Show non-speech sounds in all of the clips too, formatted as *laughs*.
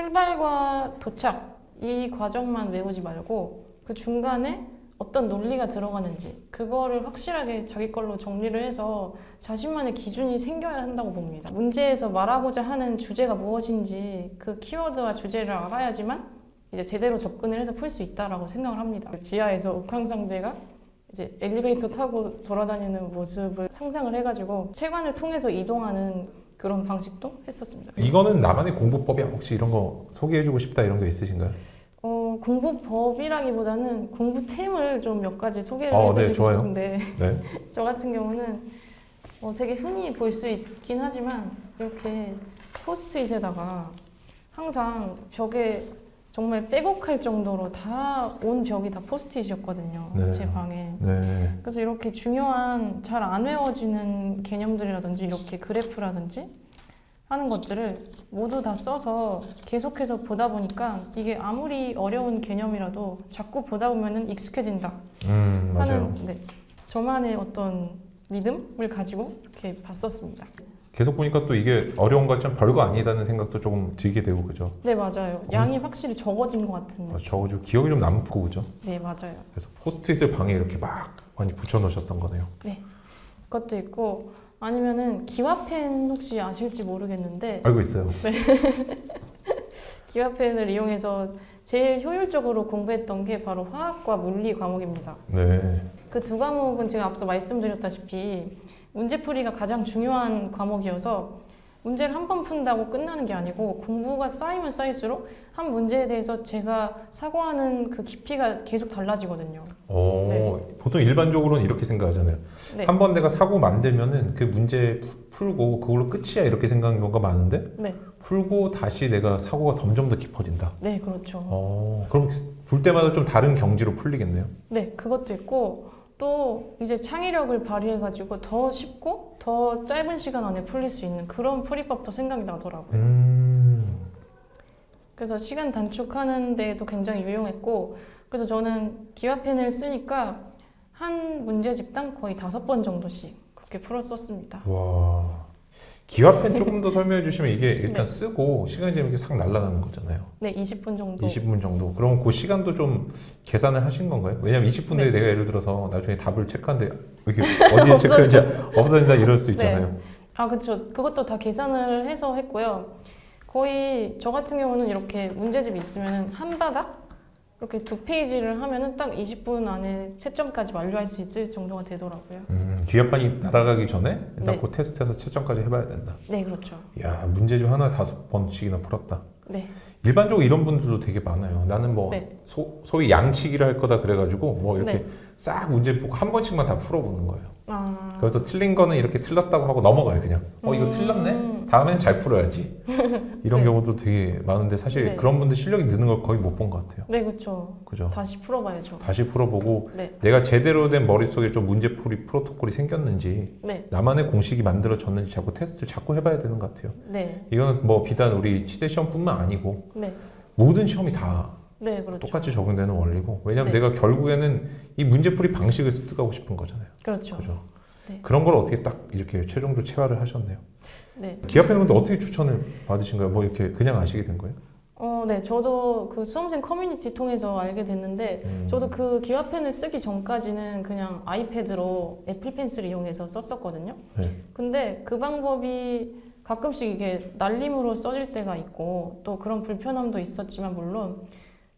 출발과 도착 이 과정만 외우지 말고 그 중간에 어떤 논리가 들어가는지 그거를 확실하게 자기 걸로 정리를 해서 자신만의 기준이 생겨야 한다고 봅니다. 문제에서 말하고자 하는 주제가 무엇인지 그 키워드와 주제를 알아야지만 이제 제대로 접근을 해서 풀 수 있다라고 생각을 합니다. 지하에서 옥황상제가 이제 엘리베이터 타고 돌아다니는 모습을 상상을 해가지고 체관을 통해서 이동하는 그런 방식도 했었습니다. 이거는 나만의 공부법이야. 혹시 이런 거 소개해주고 싶다 이런 거 있으신가요? 어, 공부법이라기보다는 공부템을 좀 몇 가지 소개를 어, 네, 해드리고 좋아요. 싶은데 네. *laughs* 저 같은 경우는 어, 되게 흔히 볼 수 있긴 하지만 이렇게 포스트잇에다가 항상 벽에 정말 빼곡할 정도로 다 온 벽이 다 포스트잇이었거든요. 네. 제 방에. 네. 그래서 이렇게 중요한 잘 안 외워지는 개념들이라든지 이렇게 그래프라든지 하는 것들을 모두 다 써서 계속해서 보다 보니까 이게 아무리 어려운 개념이라도 자꾸 보다 보면은 익숙해진다 음 맞아요. 하는 네, 저만의 어떤 믿음을 가지고 이렇게 봤었습니다. 계속 보니까 또 이게 어려운 것 같지만 별거 아니다는 생각도 조금 들게 되고 그죠. 네 맞아요. 양이 확실히 적어진 것 같은 어, 느낌. 적어도 기억이 좀 남고 그죠. 네 맞아요. 그래서 포스트잇을 방에 이렇게 막 많이 붙여놓으셨던 거네요. 그것도 있고 아니면은 기와펜 혹시 아실지 모르겠는데 알고 있어요. *laughs* 기와펜을 이용해서 제일 효율적으로 공부했던 게 바로 화학과 물리 과목입니다. 네. 그 두 과목은 제가 앞서 말씀드렸다시피 문제풀이가 가장 중요한 과목이어서 문제를 한 번 푼다고 끝나는 게 아니고 공부가 쌓이면 쌓일수록 한 문제에 대해서 제가 사고하는 그 깊이가 계속 달라지거든요. 어, 네. 보통 일반적으로는 이렇게 생각하잖아요. 네. 한 번 내가 사고 만들면은 그 문제 푸- 풀고 그걸로 끝이야 이렇게 생각하는 경우가 많은데 네, 풀고 다시 내가 사고가 점점 더 깊어진다. 네 그렇죠. 어, 그럼 볼 때마다 좀 다른 경지로 풀리겠네요. 네, 그것도 있고 또 이제 창의력을 발휘해가지고 더 쉽고 더 짧은 시간 안에 풀릴 수 있는 그런 풀이법도 생각이 나더라고요. 음, 그래서 시간 단축하는 데에도 굉장히 유용했고 그래서 저는 기와펜을 쓰니까 한 문제집당 거의 다섯 번 정도씩 그렇게 풀었었습니다. 와. 기와펜 조금 더 설명해 주시면 이게 *laughs* 일단 네. 쓰고 시간이 지금 이렇게 싹 날아가는 거잖아요. 네, 20분 정도. 20분 정도. 그럼 그 시간도 좀 계산을 하신 건가요? 왜냐면 20분 내에 네. 내가 예를 들어서 나중에 답을 체크하는데 이게 *laughs* 어디에 체크했는지 없어진다 이럴 수 있잖아요. 아, 그렇죠. 그것도 다 계산을 해서 했고요. 거의 저 같은 경우는 이렇게 문제집이 있으면 한 바닥 이렇게 두 페이지를 하면은 딱 20분 안에 채점까지 완료할 수 있을 정도가 되더라고요. 음, 기합반이 날아가기 전에 일단 네. 그 테스트해서 채점까지 해봐야 된다. 네, 그렇죠. 야 문제집 하나 다섯 번씩이나 풀었다. 네, 일반적으로 이런 분들도 되게 많아요. 나는 뭐 네. 소, 소위 양치기를 할 거다 그래가지고 뭐 이렇게 네. 싹 문제 보고 한 번씩만 다 풀어보는 거예요. 아, 그래서 틀린 거는 이렇게 틀렸다고 하고 넘어가요 그냥. 어 이거 음. 틀렸네. 다음에는 잘 풀어야지. *laughs* 이런 네. 경우도 되게 많은데 사실 네. 그런 분들 실력이 느는 걸 거의 못 본 것 같아요. 네, 그렇죠. 그죠? 다시 풀어봐야죠. 다시 풀어보고 네, 내가 제대로 된 머릿속에 좀 문제풀이 프로토콜이 생겼는지 네, 나만의 공식이 만들어졌는지 자꾸 테스트를 자꾸 해봐야 되는 것 같아요. 네, 이거는 뭐 비단 우리 치대 시험뿐만 아니고 네, 모든 시험이 다 네, 그렇죠. 똑같이 적용되는 원리고 왜냐면 네. 내가 결국에는 이 문제풀이 방식을 습득하고 싶은 거잖아요. 그렇죠. 그죠? 네. 그런 걸 어떻게 딱 이렇게 최종적으로 체화를 하셨네요. 네. 기합회는 근데 어떻게 추천을 받으신 거예요? 뭐 이렇게 그냥 아시게 된 거예요? 어, 네, 저도 그 수험생 커뮤니티 통해서 알게 됐는데 음. 저도 그 기와펜을 쓰기 전까지는 그냥 아이패드로 애플 펜슬 이용해서 썼었거든요. 네. 근데 그 방법이 가끔씩 이게 날림으로 써질 때가 있고 또 그런 불편함도 있었지만 물론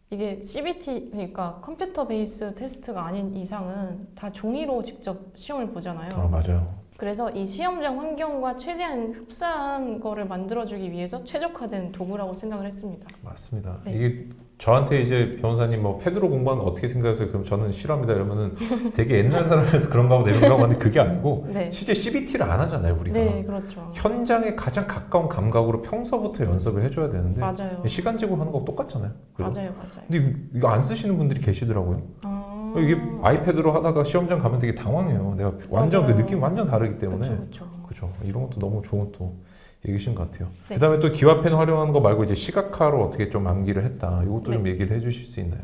이게 CBT 그러니까 컴퓨터 베이스 테스트가 아닌 이상은 다 종이로 직접 시험을 보잖아요. 아 맞아요. 그래서 이 시험장 환경과 최대한 흡사한 거를 만들어주기 위해서 최적화된 도구라고 생각을 했습니다. 맞습니다. 네. 이게 저한테 이제 변호사님 뭐 패드로 공부하는 거 어떻게 생각하세요? 그럼 저는 싫어합니다. 이러면은 *laughs* 되게 옛날 사람이라서 그런가 보다 이런가 보는데 그게 아니고 네, 실제 CBT를 안 하잖아요 우리가. 네, 그렇죠. 현장에 가장 가까운 감각으로 평소부터 연습을 해줘야 되는데 맞아요, 시간 제고 하는 거 똑같잖아요. 그죠? 맞아요, 맞아요. 근데 이거- 이거 안 쓰시는 분들이 계시더라고요. 아, 이게 아이패드로 하다가 시험장 가면 되게 당황해요. 내가 완전 맞아요. 그 느낌 이 완전 다르기 때문에 그렇죠, 그렇죠. 이런 것도 너무 좋은 또 얘기신 것 같아요. 네. 그다음에 또 기와펜 활용하는 거 말고 이제 시각화로 어떻게 좀 암기를 했다. 이것도 좀 얘기를 해주실 수 있나요?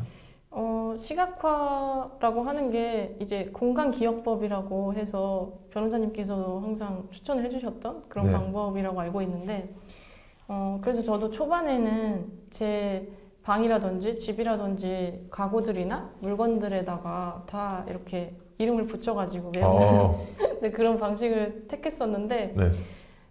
어, 시각화라고 하는 게 이제 공간 기억법이라고 해서 변호사님께서도 항상 추천을 해주셨던 그런 네. 방법이라고 알고 있는데 어, 그래서 저도 초반에는 제 방이라든지 집이라든지 가구들이나 물건들에다가 다 이렇게 이름을 붙여가지고 외우는 어, *laughs* 네, 그런 방식을 택했었는데 네.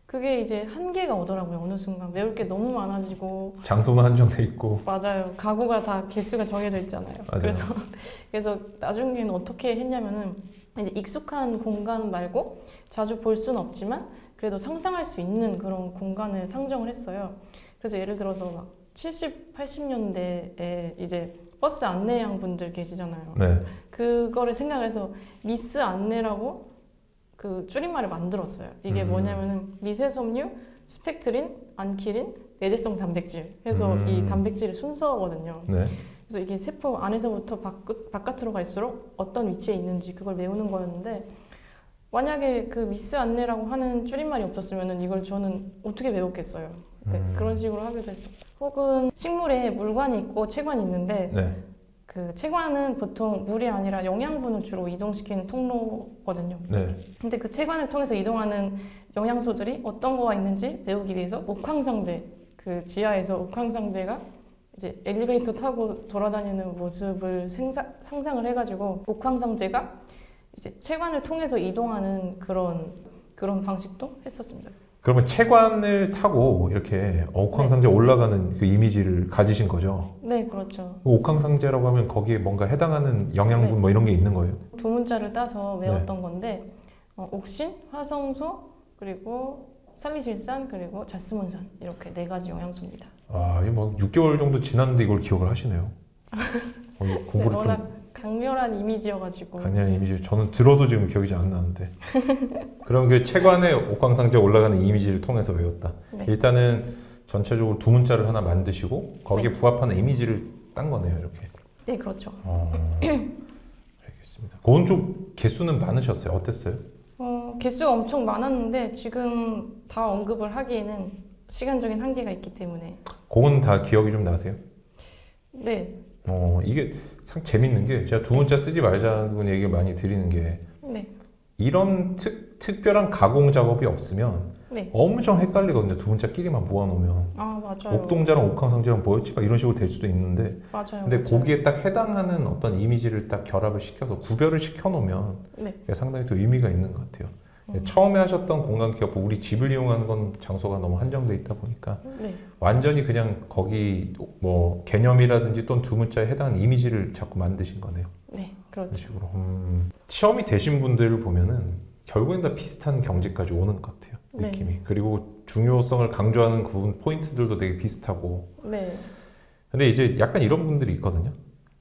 그게 이제 한계가 오더라고요. 어느 순간 외울 게 너무 많아지고 장소는 한정돼 있고. 맞아요. 가구가 다 개수가 정해져 있잖아요. 맞아요. 그래서 *laughs* 그래서 나중에는 어떻게 했냐면은 이제 익숙한 공간 말고 자주 볼 수는 없지만 그래도 상상할 수 있는 그런 공간을 상정을 했어요. 그래서 예를 들어서 막 70, 80년대에 이제 버스 안내양 분들 계시잖아요. 네. 그거를 생각을 해서 미스 안내라고 그 줄임말을 만들었어요. 이게 음. 뭐냐면은 미세섬유, 스펙트린, 안키린, 내재성 단백질 해서 음. 이 단백질의 순서거든요. 네. 그래서 이게 세포 안에서부터 밖, 바깥 으로 갈수록 어떤 위치에 있는지 그걸 외우는 거였는데 만약에 그 미스 안내라고 하는 줄임말이 없었으면 이걸 저는 어떻게 외웠겠어요. 네, 음. 그런 식으로 하기도 했었고 혹은 식물에 물관이 있고 체관이 있는데 네. 그 체관은 보통 물이 아니라 영양분을 주로 이동시키는 통로거든요. 네. 근데 그 체관을 통해서 이동하는 영양소들이 어떤 거가 있는지 외우기 위해서 옥황상제 그 지하에서 옥황상제가 이제 엘리베이터 타고 돌아다니는 모습을 생사, 상상을 해가지고 옥황상제가 이제 체관을 통해서 이동하는 그런 그런 방식도 했었습니다. 그러면 체관을 타고 이렇게 옥황상제 올라가는 그 이미지를 가지신 거죠. 네, 그렇죠. 그 옥황상제라고 하면 거기에 뭔가 해당하는 영양분 네. 뭐 이런 게 있는 거예요. 두 문자를 따서 외웠던 네. 건데 어, 옥신, 화성소 그리고 살리실산 그리고 자스문산 이렇게 네 가지 영양소입니다. 아, 이게 뭐 6개월 정도 지났는데 이걸 기억을 하시네요. *laughs* 어, 이거 네, 공부를 좀 워낙 강렬한 이미지여가지고 강렬한 이미지. 저는 들어도 지금 기억이 잘 안 나는데. *laughs* 그럼 그 체관에 옥황상제 올라가는 이미지를 통해서 외웠다. 네. 일단은 전체적으로 두 문자를 하나 만드시고 거기에 부합하는 이미지를 딴 거네요, 이렇게. 네 그렇죠. 어, 알겠습니다. 그건 좀 개수는 많으셨어요. 어땠어요? 어, 개수가 엄청 많았는데 지금 다 언급을 하기에는 시간적인 한계가 있기 때문에 그건 다 기억이 좀 나세요? 네, 어, 이게 참 재밌는 게 제가 두 문자 쓰지 말자는 얘기를 많이 드리는 게 네, 이런 특, 특별한 가공 작업이 없으면 네. 엄청 헷갈리거든요. 두 문자끼리만 모아놓으면 아 맞아요. 옥동자랑 옥황상제랑 뭐였지? 막 이런 식으로 될 수도 있는데 맞아요. 근데 맞아요. 거기에 딱 해당하는 어떤 이미지를 딱 결합을 시켜서 구별을 시켜놓으면 네, 상당히 또 의미가 있는 것 같아요. 음. 처음에 하셨던 공간 기업, 우리 집을 이용하는 건 장소가 너무 한정돼 있다 보니까 네, 완전히 그냥 거기 뭐 개념이라든지 또는 두 문자에 해당하는 이미지를 자꾸 만드신 거네요. 네, 그렇죠. 식으로. 음, 시험이 되신 분들을 보면은 결국엔 다 비슷한 경지까지 오는 것 같아요. 네. 느낌이. 그리고 중요성을 강조하는 그 부분 포인트들도 되게 비슷하고. 네, 근데 이제 약간 이런 분들이 있거든요.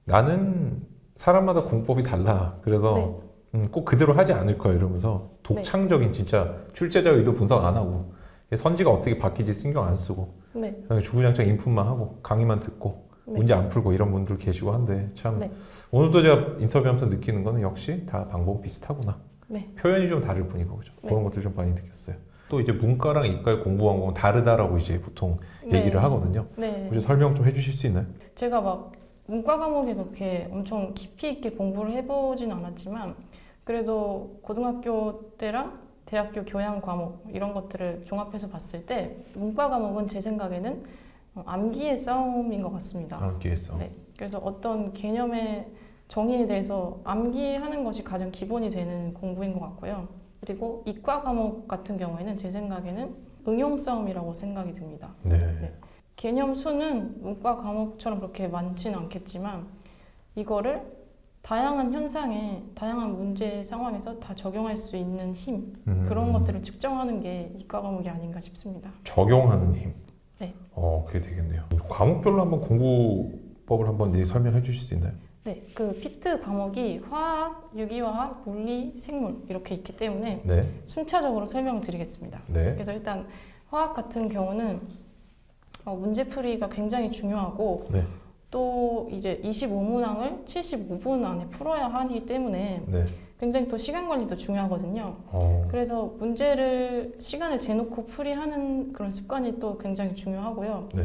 나는 사람마다 공법이 달라. 그래서 네. 음, 꼭 그대로 하지 않을 거야 이러면서 독창적인 진짜 출제자 의도 분석 안 하고 선지가 어떻게 바뀌지 신경 안 쓰고 네, 주구장창 인풋만 하고 강의만 듣고 네. 문제 안 풀고 이런 분들 계시고 한데 참 네. 오늘도 제가 인터뷰하면서 느끼는 거는 역시 다 방법 비슷하구나 네. 표현이 좀 다를 뿐이고 그죠 네. 그런 것들 좀 많이 느꼈어요 또 이제 문과랑 이과의 공부 방법은 다르다라고 이제 보통 네. 얘기를 하거든요 네. 혹시 설명 좀 해주실 수 있나요? 제가 막 문과 과목에 그렇게 엄청 깊이 있게 공부를 해보진 않았지만 그래도 고등학교 때랑 대학교 교양 과목 이런 것들을 종합해서 봤을 때 문과 과목은 제 생각에는 어, 암기의 싸움인 것 같습니다. 암기했어 네. 그래서 어떤 개념의 정의에 대해서 암기하는 것이 가장 기본이 되는 공부인 것 같고요. 그리고 이과 과목 같은 경우에는 제 생각에는 응용 싸움이라고 생각이 듭니다. 네. 네. 개념 수는 문과 과목처럼 그렇게 많지는 않겠지만 이거를 다양한 현상에 다양한 문제 상황에서 다 적용할 수 있는 힘 음, 그런 것들을 측정하는 게 이과 과목이 아닌가 싶습니다. 적용하는 힘. 네. 어, 그게 되겠네요. 과목별로 한번 공부법을 한번 네, 설명해 주실 수 있나요? 네, 그 피트 과목이 화학, 유기화학, 물리, 생물 이렇게 있기 때문에 네. 순차적으로 설명을 드리겠습니다. 네. 그래서 일단 화학 같은 경우는 어, 문제풀이가 굉장히 중요하고 네. 또 이제 25문항을 75분 안에 풀어야 하기 때문에 네. 굉장히 또 시간 관리도 중요하거든요. 어, 그래서 문제를 시간을 재놓고 풀이하는 그런 습관이 또 굉장히 중요하고요. 네.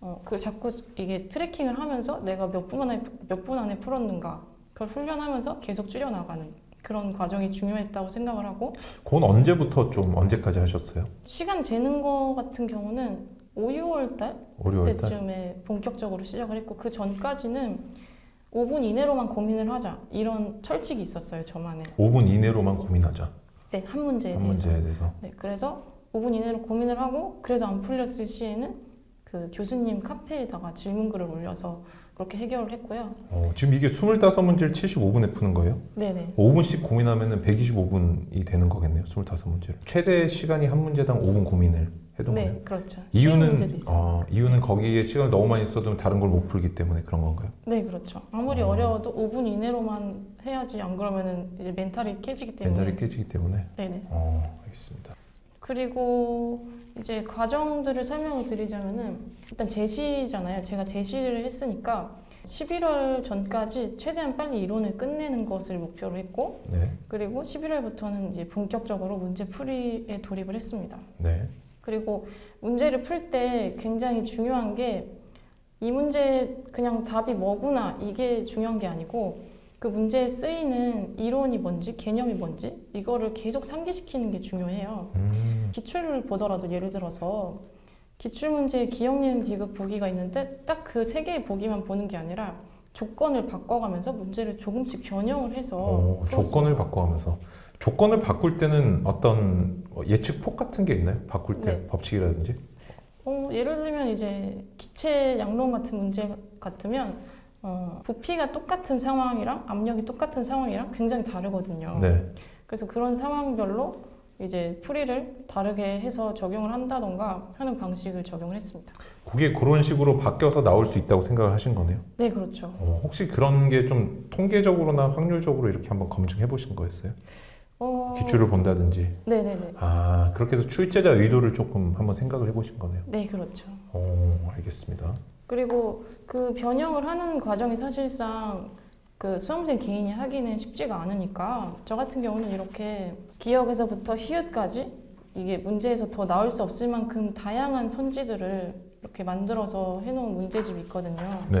어, 그 자꾸 이게 트래킹을 하면서 내가 몇 분 안에 몇 분 안에 풀었는가 그걸 훈련하면서 계속 줄여 나가는 그런 과정이 중요했다고 생각을 하고 그건 언제부터 좀 언제까지 하셨어요? 시간 재는 거 같은 경우는 5, 6월 달 5, 6월 달? 그때쯤에 본격적으로 시작을 했고 그 전까지는 5분 이내로만 고민을 하자 이런 철칙이 있었어요 저만의 5분 이내로만 고민하자. 네, 한 문제에 한 대해서 문제에 대해서. 네, 그래서 5분 이내로 고민을 하고 그래도 안 풀렸을 시에는 그 교수님 카페에다가 질문글을 올려서 그렇게 해결을 했고요. 어, 지금 이게 25문제를 75분에 푸는 거예요? 네네. 5분씩 고민하면 125분이 되는 거겠네요. 25문제를. 최대 시간이 한 문제당 5분 고민을 해둔 거예요. 네, 그렇죠. 쉬운 문제도 이유는. 어, 이유는 거기에 시간을 너무 많이 써두면 다른 걸 못 풀기 때문에 그런 건가요? 네, 그렇죠. 아무리 어. 어려워도 5분 이내로만 해야지 안 그러면은 이제 멘탈이 깨지기 때문에. 멘탈이 깨지기 때문에. 네네. 어, 알겠습니다. 그리고 이제 과정들을 설명을 드리자면은 일단 제시잖아요. 제가 제시를 했으니까 11월 전까지 최대한 빨리 이론을 끝내는 것을 목표로 했고 네, 그리고 11월부터는 이제 본격적으로 문제 풀이에 돌입을 했습니다. 네, 그리고 문제를 풀 때 굉장히 중요한 게 이 문제 그냥 답이 뭐구나 이게 중요한 게 아니고 그 문제에 쓰이는 이론이 뭔지 개념이 뭔지 이거를 계속 상기시키는 게 중요해요. 음, 기출을 보더라도 예를 들어서 기출 문제에 기억, 니은, 디귿 보기가 있는데 딱 그 세 개의 보기만 보는 게 아니라 조건을 바꿔가면서 문제를 조금씩 변형을 해서 어. 조건을 바꿔가면서 조건을 바꿀 때는 어떤 어, 예측폭 같은 게 있나요? 바꿀 때 네. 법칙이라든지? 어, 예를 들면 이제 기체 양론 같은 문제 같으면 어, 부피가 똑같은 상황이랑 압력이 똑같은 상황이랑 굉장히 다르거든요. 네, 그래서 그런 상황별로 이제 풀이를 다르게 해서 적용을 한다던가 하는 방식을 적용을 했습니다. 그게 그런 식으로 바뀌어서 나올 수 있다고 생각을 하신 거네요. 네, 그렇죠. 어, 혹시 그런 게 좀 통계적으로나 확률적으로 이렇게 한번 검증해 보신 거였어요? 어, 기출을 본다든지. 네네네. 아, 그렇게 해서 출제자 의도를 조금 한번 생각을 해 보신 거네요. 네, 그렇죠. 어, 알겠습니다. 그리고 그 변형을 하는 과정이 사실상 그 수험생 개인이 하기는 쉽지가 않으니까 저 같은 경우는 이렇게 기억에서부터 히읗까지 이게 문제에서 더 나올 수 없을 만큼 다양한 선지들을 이렇게 만들어서 해놓은 문제집이 있거든요. 네.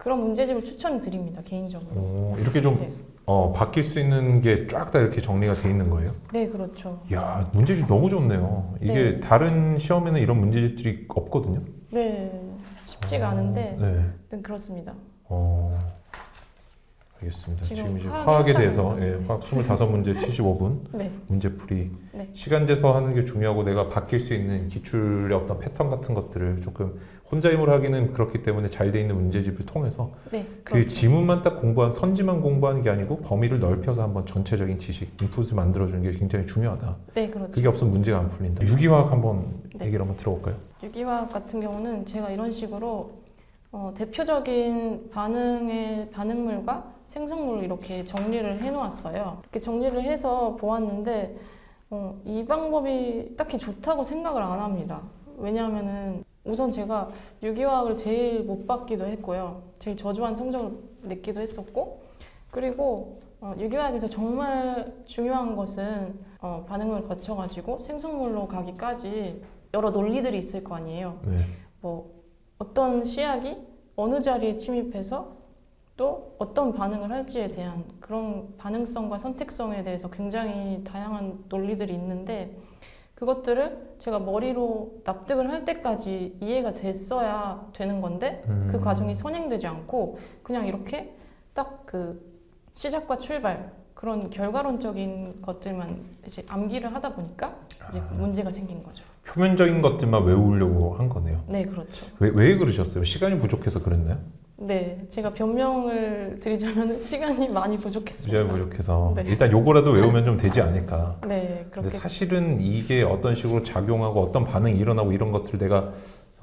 그런 문제집을 추천드립니다 개인적으로. 어, 이렇게 좀 네. 어, 바뀔 수 있는 게 쫙 다 이렇게 정리가 돼 있는 거예요? 네, 그렇죠. 이야, 문제집 너무 좋네요. 이게 네. 다른 시험에는 이런 문제집들이 없거든요. 네, 쉽지가 어, 않은데 네. 그렇습니다. 어, 알겠습니다. 지금 지금 이제 화학에 대해서. 예, 화학 25문제 75분 *laughs* 네, 문제풀이 네. 시간제서 하는 게 중요하고 내가 바뀔 수 있는 기출의 어떤 패턴 같은 것들을 조금 혼자 힘으로 하기는 그렇기 때문에 잘 돼 있는 문제집을 통해서 네, 그 그렇죠. 지문만 딱 공부한 선지만 공부하는 게 아니고 범위를 넓혀서 한번 전체적인 지식 인풋을 만들어주는 게 굉장히 중요하다. 네, 그렇죠. 그게 없으면 문제가 안 풀린다. 유기화학 한번 네. 얘기를 한번 들어볼까요? 유기화학 같은 경우는 제가 이런 식으로 어, 대표적인 반응의 반응물과 생성물을 이렇게 정리를 해놓았어요. 이렇게 정리를 해서 보았는데 어, 이 방법이 딱히 좋다고 생각을 안 합니다. 왜냐하면은 우선 제가 유기화학을 제일 못 받기도 했고요. 제일 저조한 성적을 냈기도 했었고 그리고 어, 유기화학에서 정말 중요한 것은 어, 반응을 거쳐가지고 생성물로 가기까지 여러 논리들이 있을 거 아니에요. 네. 뭐 어떤 시약이 어느 자리에 침입해서 또 어떤 반응을 할지에 대한 그런 반응성과 선택성에 대해서 굉장히 다양한 논리들이 있는데 그것들을 제가 머리로 납득을 할 때까지 이해가 됐어야 되는 건데 음. 그 과정이 선행되지 않고 그냥 이렇게 딱 그 시작과 출발 그런 결과론적인 것들만 이제 암기를 하다 보니까 이제 아. 문제가 생긴 거죠. 표면적인 것들만 외우려고 한 거네요. 네, 그렇죠. 왜, 왜 그러셨어요? 시간이 부족해서 그랬나요? 네, 제가 변명을 드리자면 *laughs* 시간이 많이 부족했습니다. 시간이 부족해서 네. 일단 요거라도 외우면 좀 되지 않을까. *laughs* 네, 근데 그렇게 사실은 이게 어떤 식으로 작용하고 어떤 반응이 일어나고 이런 것들 내가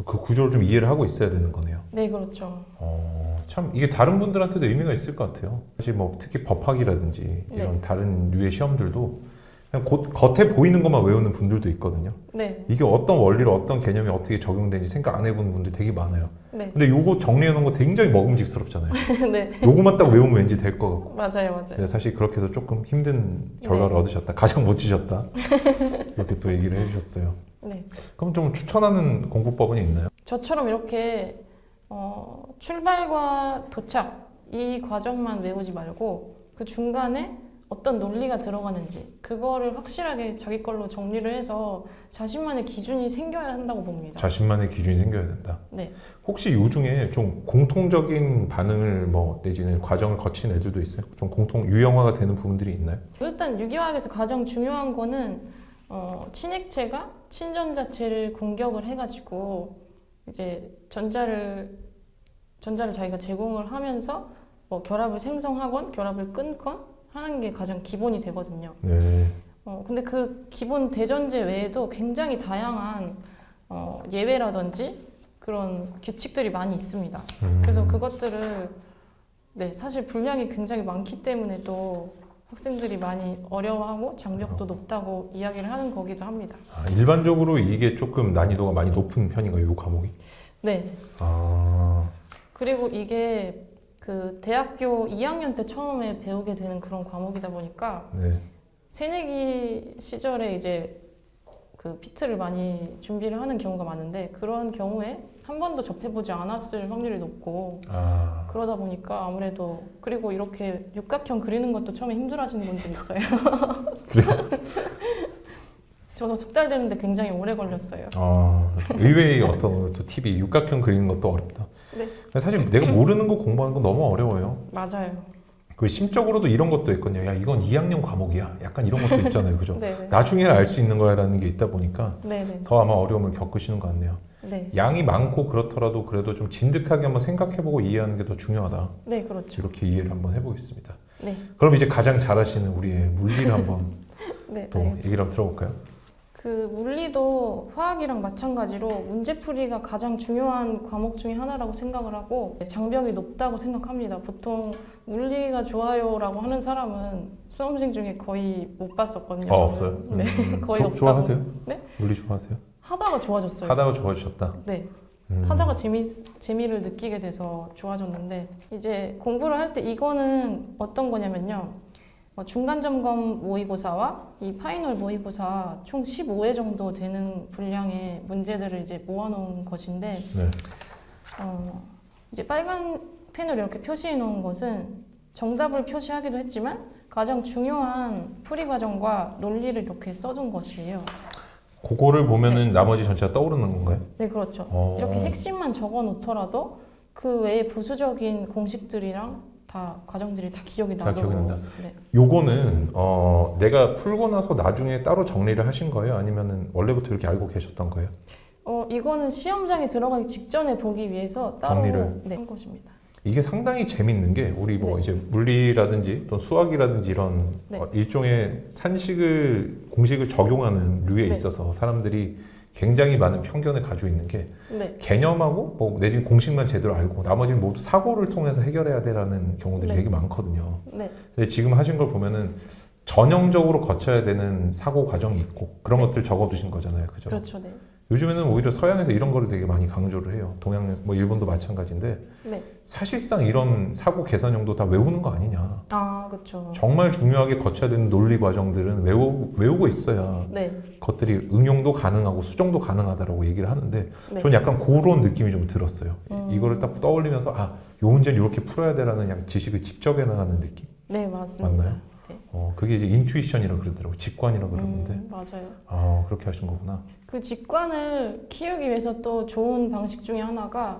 그 구조를 좀 이해를 하고 있어야 되는 거네요. 네, 그렇죠. 어, 참 이게 다른 분들한테도 의미가 있을 것 같아요. 사실 뭐 특히 법학이라든지 이런 네. 다른 류의 시험들도 그냥 곧 겉에 보이는 것만 외우는 분들도 있거든요. 네, 이게 어떤 원리로 어떤 개념이 어떻게 적용되는지 생각 안 해보는 분들 되게 많아요. 네, 근데 요거 정리해 놓은 거 굉장히 먹음직스럽잖아요. *laughs* 네, 요거만 딱 외우면 왠지 될 것 같고. 맞아요, 맞아요. 근데 사실 그렇게 해서 조금 힘든 결과를 네. 얻으셨다. 가장 멋지셨다. *laughs* 이렇게 또 얘기를 해주셨어요. 네, 그럼 좀 추천하는 공부법은 있나요? 저처럼 이렇게 어, 출발과 도착 이 과정만 외우지 말고 그 중간에 어떤 논리가 들어가는지 그거를 확실하게 자기 걸로 정리를 해서 자신만의 기준이 생겨야 한다고 봅니다. 자신만의 기준이 생겨야 된다. 네. 혹시 요 중에 좀 공통적인 반응을 뭐 내지는 과정을 거친 애들도 있어요? 좀 공통 유형화가 되는 부분들이 있나요? 일단 유기화학에서 가장 중요한 거는 어, 친액체가 친전자체를 공격을 해가지고 이제 전자를 전자를 자기가 제공을 하면서 뭐 결합을 생성하건 결합을 끊건 하는 게 가장 기본이 되거든요. 네. 어, 근데 그 기본 대전제 외에도 굉장히 다양한 어, 예외라든지 그런 규칙들이 많이 있습니다. 음. 그래서 그것들을 네 사실 분량이 굉장히 많기 때문에 또 학생들이 많이 어려워하고 장벽도 높다고 이야기를 하는 거기도 합니다. 아, 일반적으로 이게 조금 난이도가 많이 높은 편인가요, 이 과목이? 네. 아, 그리고 이게 그 대학교 2학년 때 처음에 배우게 되는 그런 과목이다 보니까 네. 새내기 시절에 이제 그 피트를 많이 준비를 하는 경우가 많은데 그런 경우에 한 번도 접해보지 않았을 확률이 높고 아, 그러다 보니까 아무래도 그리고 이렇게 육각형 그리는 것도 처음에 힘들어하시는 분들 있어요. *laughs* 그래요? *laughs* 저도 숙달되는데 굉장히 오래 걸렸어요. 아, 의외의 어떤 또 팁이 육각형 그리는 것도 어렵다. 네. 사실 내가 모르는 거 공부하는 건 너무 어려워요. 맞아요. 그 심적으로도 이런 것도 있거든요. 야, 이건 2학년 과목이야. 약간 이런 것도 있잖아요. 그죠? *laughs* 나중에 알 수 있는 거야라는 게 있다 보니까 네네. 더 아마 어려움을 겪으시는 것 같네요. 네. 양이 많고 그렇더라도 그래도 좀 진득하게 한번 생각해보고 이해하는 게 더 중요하다. 네, 그렇죠. 이렇게 이해를 한번 해보겠습니다. 네. 그럼 이제 가장 잘하시는 우리의 물리를 한번 *laughs* 네, 또 알겠습니다. 얘기를 한번 들어볼까요? 그 물리도 화학이랑 마찬가지로 문제풀이가 가장 중요한 과목 중에 하나라고 생각을 하고 장벽이 높다고 생각합니다. 보통 물리가 좋아요라고 하는 사람은 수험생 중에 거의 못 봤었거든요. 어, 저는. 없어요? *laughs* 네, 음, 거의 조- 없다고. 좋아하세요? 네? 물리 좋아하세요? 하다가 좋아졌어요. 하다가 좋아지셨다. 네, 음. 하다가 재미 재미를 느끼게 돼서 좋아졌는데 이제 공부를 할 때 이거는 어떤 거냐면요. 어, 중간 점검 모의고사와 이 파이널 모의고사 총 15회 정도 되는 분량의 문제들을 이제 모아놓은 것인데 네. 어, 이제 빨간 펜으로 이렇게 표시해 놓은 것은 정답을 표시하기도 했지만 가장 중요한 풀이 과정과 논리를 이렇게 써둔 것이에요. 그거를 보면은 나머지 전체가 떠오르는 건가요? 네, 그렇죠. 어. 이렇게 핵심만 적어 놓더라도 그 외에 부수적인 공식들이랑 다 과정들이 다 기억이 다 나고 기억이 난다. 네. 요거는 어, 내가 풀고 나서 나중에 따로 정리를 하신 거예요? 아니면은 원래부터 이렇게 알고 계셨던 거예요? 어 이거는 시험장에 들어가기 직전에 보기 위해서 따로 정리를. 네, 한 것입니다. 이게 상당히 재밌는 게 우리 뭐 네. 이제 물리라든지 또 수학이라든지 이런 네. 어, 일종의 산식을 공식을 적용하는 류에 네. 있어서 사람들이 굉장히 많은 편견을 가지고 있는 게 네, 개념하고 뭐 내지는 공식만 제대로 알고 나머지는 모두 사고를 통해서 해결해야 되라는 경우들이 네. 되게 많거든요. 네, 근데 지금 하신 걸 보면은 전형적으로 거쳐야 되는 사고 과정이 있고 그런 네. 것들 적어두신 거잖아요. 그죠? 그렇죠, 네, 요즘에는 오히려 서양에서 이런 거를 되게 많이 강조를 해요. 동양, 뭐 일본도 마찬가지인데 네. 사실상 이런 사고 계산형도 다 외우는 거 아니냐. 아, 그렇죠. 정말 중요하게 거쳐야 되는 논리 과정들은 외우, 외우고 있어야 네, 것들이 응용도 가능하고 수정도 가능하다라고 얘기를 하는데 네. 저는 약간 그런 느낌이 좀 들었어요. 음. 이거를 딱 떠올리면서 아, 요 문제는 이렇게 풀어야 되라는 약간 지식을 직접 해나가는 느낌. 네, 맞습니다. 맞나요? 어, 그게 이제 인투이션이라고 그러더라고요. 직관이라고 그러는데. 음, 맞아요. 아, 그렇게 하신 거구나. 그 직관을 키우기 위해서 또 좋은 방식 중에 하나가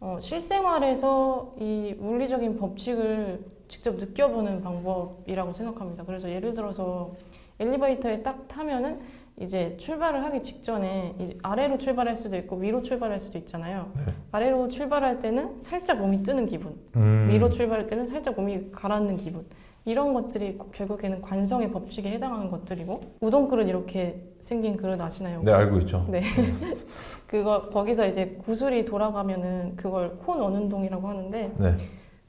어, 실생활에서 이 물리적인 법칙을 직접 느껴보는 방법이라고 생각합니다. 그래서 예를 들어서 엘리베이터에 딱 타면은 이제 출발을 하기 직전에 아래로 출발할 수도 있고 위로 출발할 수도 있잖아요. 네. 아래로 출발할 때는 살짝 몸이 뜨는 기분, 음, 위로 출발할 때는 살짝 몸이 가라앉는 기분. 이런 것들이 결국에는 관성의 법칙에 해당하는 것들이고 우동 그릇 이렇게 생긴 그릇 아시나요? 혹시? 네, 알고 있죠. 네. *laughs* 그거 거기서 이제 구슬이 돌아가면은 그걸 콘 어는동이라고 하는데 네.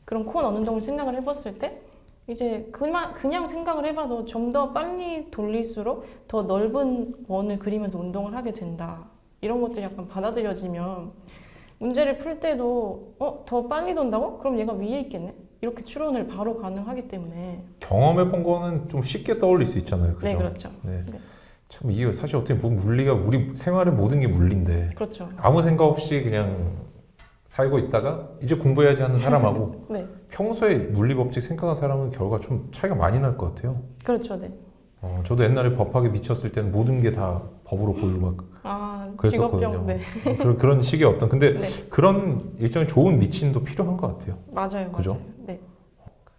그런 콘 어는동을 생각을 해봤을 때 이제 그만 그냥 생각을 해봐도 좀 더 빨리 돌릴수록 더 넓은 원을 그리면서 운동을 하게 된다. 이런 것들이 약간 받아들여지면 문제를 풀 때도 어 더 빨리 돈다고? 그럼 얘가 위에 있겠네. 이렇게 추론을 바로 가능하기 때문에 경험해 본 거는 좀 쉽게 떠올릴 수 있잖아요. 그죠? 네 그렇죠. 네. 네. 참 이게 사실 어떻게 보면 물리가 우리 생활의 모든 게 물리인데 그렇죠. 아무 생각 없이 그냥 살고 있다가 이제 공부해야지 하는 사람하고 *laughs* 네, 평소에 물리 법칙 생각하는 사람은 결과 좀 차이가 많이 날 것 같아요. 그렇죠, 네. 어, 저도 옛날에 법학에 미쳤을 때는 모든 게 다 법으로 보이고 막 아, 그랬었거든요. 직업병, 네, 그런 그런 식의 어떤 근데 네. 그런 일종의 좋은 미친도 필요한 것 같아요. 맞아요, 그죠? 맞아요. 네.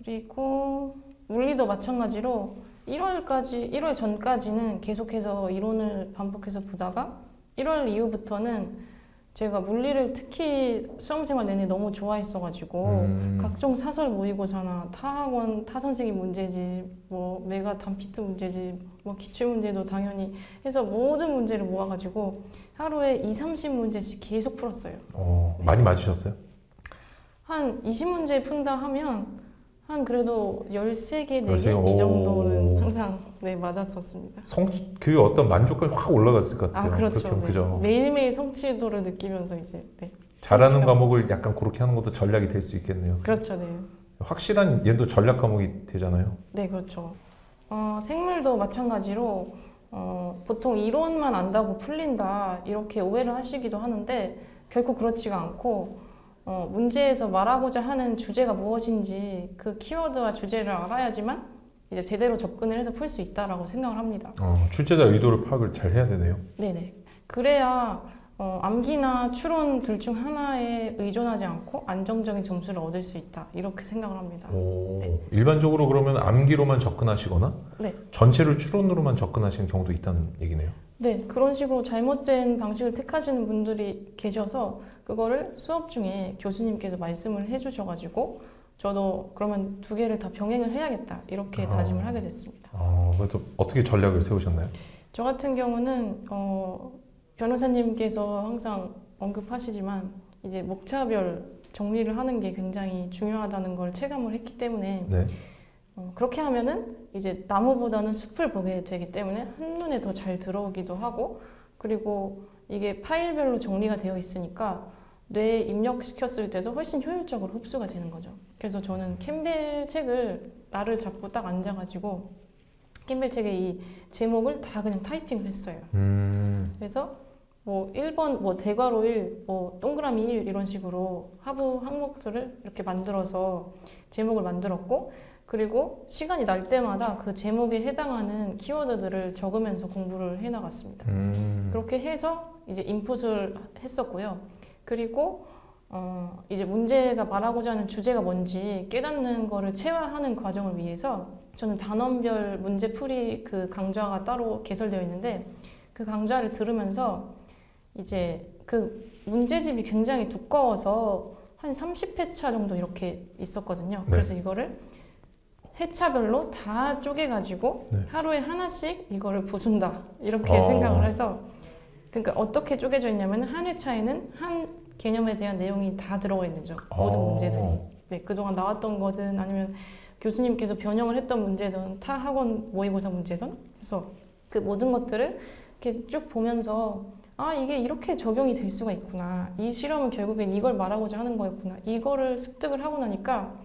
그리고 물리도 마찬가지로 1월까지, 1월 전까지는 계속해서 이론을 반복해서 보다가 1월 이후부터는 제가 물리를 특히 수험생활 내내 너무 좋아했어가지고 음, 각종 사설 모의고사나 타학원 타 선생님 문제집, 뭐 메가 단피트 문제집, 뭐 기출 문제도 당연히 해서 모든 문제를 모아가지고 하루에 2, 30문제씩 계속 풀었어요. 어, 많이 맞으셨어요? 한 20문제 푼다 하면 한 그래도 13개, 4개 13개? 이 정도는 오. 항상 네, 맞았었습니다. 성, 그 어떤 만족감이 확 올라갔을 것 같아요. 아, 그렇죠. 네. 그죠. 매일매일 성취도를 느끼면서 이제 네. 잘하는 성취감. 과목을 약간 그렇게 하는 것도 전략이 될 수 있겠네요. 그렇죠. 네. 확실한 얘도 전략 과목이 되잖아요. 네, 그렇죠. 어, 생물도 마찬가지로 어, 보통 이론만 안다고 풀린다 이렇게 오해를 하시기도 하는데 결코 그렇지가 않고 어, 문제에서 말하고자 하는 주제가 무엇인지 그 키워드와 주제를 알아야지만 이제 제대로 접근을 해서 풀 수 있다라고 생각을 합니다. 어, 출제자 의도를 파악을 잘 해야 되네요. 네네. 그래야 어, 암기나 추론 둘 중 하나에 의존하지 않고 안정적인 점수를 얻을 수 있다 이렇게 생각을 합니다. 오, 네. 일반적으로 그러면 암기로만 접근하시거나 네. 전체를 추론으로만 접근하시는 경우도 있다는 얘기네요. 네, 그런 식으로 잘못된 방식을 택하시는 분들이 계셔서 그거를 수업 중에 교수님께서 말씀을 해주셔가지고 저도 그러면 두 개를 다 병행을 해야겠다 이렇게 아. 다짐을 하게 됐습니다. 어, 그래서 어떻게 전략을 세우셨나요? 저 같은 경우는 어, 변호사님께서 항상 언급하시지만 이제 목차별 정리를 하는 게 굉장히 중요하다는 걸 체감을 했기 때문에 네. 어, 그렇게 하면은 이제 나무보다는 숲을 보게 되기 때문에 한눈에 더 잘 들어오기도 하고 그리고 이게 파일별로 정리가 되어 있으니까 뇌에 입력시켰을 때도 훨씬 효율적으로 흡수가 되는 거죠. 그래서 저는 캠벨 책을 나를 잡고 딱 앉아가지고 캠벨 책의 이 제목을 다 그냥 타이핑을 했어요. 음, 그래서 뭐 1번 뭐 대괄호 1, 뭐 동그라미 1 이런 식으로 하부 항목들을 이렇게 만들어서 제목을 만들었고 그리고 시간이 날 때마다 그 제목에 해당하는 키워드들을 적으면서 공부를 해 나갔습니다. 음, 그렇게 해서 이제 인풋을 했었고요. 그리고 어 이제 문제가 말하고자 하는 주제가 뭔지 깨닫는 거를 체화하는 과정을 위해서 저는 단원별 문제풀이 그 강좌가 따로 개설되어 있는데 그 강좌를 들으면서 이제 그 문제집이 굉장히 두꺼워서 한 30회차 정도 이렇게 있었거든요. 네. 그래서 이거를 회차별로 다 쪼개가지고 네. 하루에 하나씩 이거를 부순다 이렇게 어. 생각을 해서 그러니까 어떻게 쪼개져 있냐면 한 회차에는 한 개념에 대한 내용이 다 들어가 있는 죠 모든 어. 문제들이 네 그동안 나왔던 거든 아니면 교수님께서 변형을 했던 문제든 타 학원 모의고사 문제든 그래서 그 모든 것들을 이렇게 쭉 보면서 아 이게 이렇게 적용이 될 수가 있구나 이 실험은 결국엔 이걸 말하고자 하는 거였구나 이거를 습득을 하고 나니까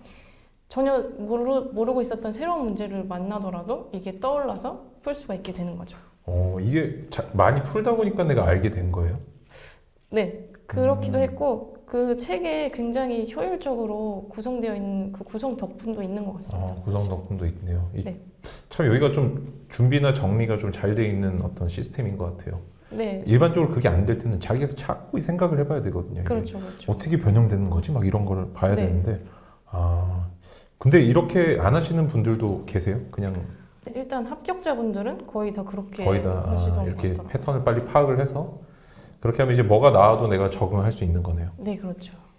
전혀 모르, 모르고 있었던 새로운 문제를 만나더라도 이게 떠올라서 풀 수가 있게 되는 거죠. 어, 이게 자, 많이 풀다 보니까 내가 알게 된 거예요. 네, 그렇기도 음. 했고 그 책에 굉장히 효율적으로 구성되어 있는 그 구성 덕분도 있는 것 같습니다. 어, 구성 덕분도 있네요. 이- 네. 참 여기가 좀 준비나 정리가 좀 잘 돼 있는 어떤 시스템인 것 같아요. 네, 일반적으로 그게 안 될 때는 자기가 자꾸 생각을 해봐야 되거든요. 그렇죠, 그렇죠. 어떻게 변형되는 거지? 막 이런 거를 봐야 네. 되는데 아 근데 이렇게 안 하시는 분들도 계세요? 그냥 네, 일단 합격자분들은 거의 다 그렇게 거의 다 아, 하시던 것 이렇게 같더라고요. 패턴을 빨리 파악을 해서 그렇게 하면 이제 뭐가 나와도 내가 적응할 수 있는 거네요. 네, 그렇죠.